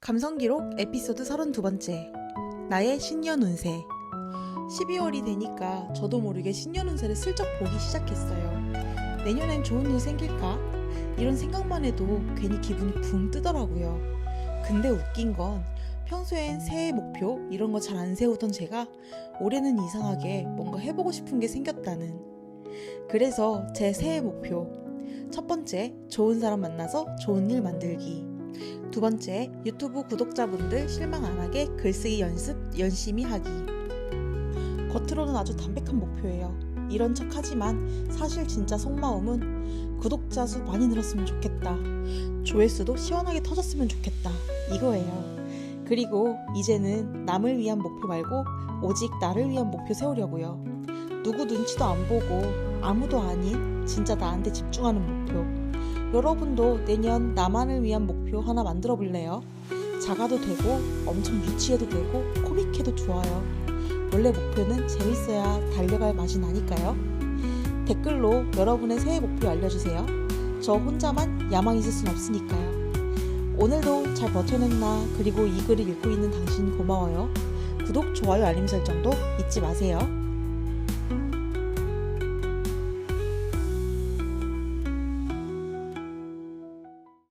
감성기록 에피소드 32번째 나의 신년 운세 12월이 되니까 저도 모르게 신년 운세를 슬쩍 보기 시작했어요. 내년엔 좋은 일 생길까? 이런 생각만 해도 괜히 기분이 붕 뜨더라고요. 근데 웃긴 건 평소엔 새해 목표 이런 거 잘 안 세우던 제가 올해는 이상하게 뭔가 해보고 싶은 게 생겼다는. 그래서 제 새해 목표. 첫 번째, 좋은 사람 만나서 좋은 일 만들기. 두 번째, 유튜브 구독자분들 실망 안 하게 글쓰기 연습 열심히 하기. 겉으로는 아주 담백한 목표예요. 이런 척 하지만 사실 진짜 속마음은 구독자 수 많이 늘었으면 좋겠다. 조회수도 시원하게 터졌으면 좋겠다. 이거예요. 그리고 이제는 남을 위한 목표 말고 오직 나를 위한 목표 세우려고요. 누구 눈치도 안 보고 아무도 아닌 진짜 나한테 집중하는 목표. 여러분도 내년 나만을 위한 목표 하나 만들어 볼래요? 작아도 되고 엄청 유치해도 되고 코믹해도 좋아요. 원래 목표는 재밌어야 달려갈 맛이 나니까요. 댓글로 여러분의 새해 목표 알려주세요. 저 혼자만 야망 있을 순 없으니까요. 오늘도 잘 버텨냈나 그리고 이 글을 읽고 있는 당신 고마워요. 구독, 좋아요, 알림 설정도 잊지 마세요.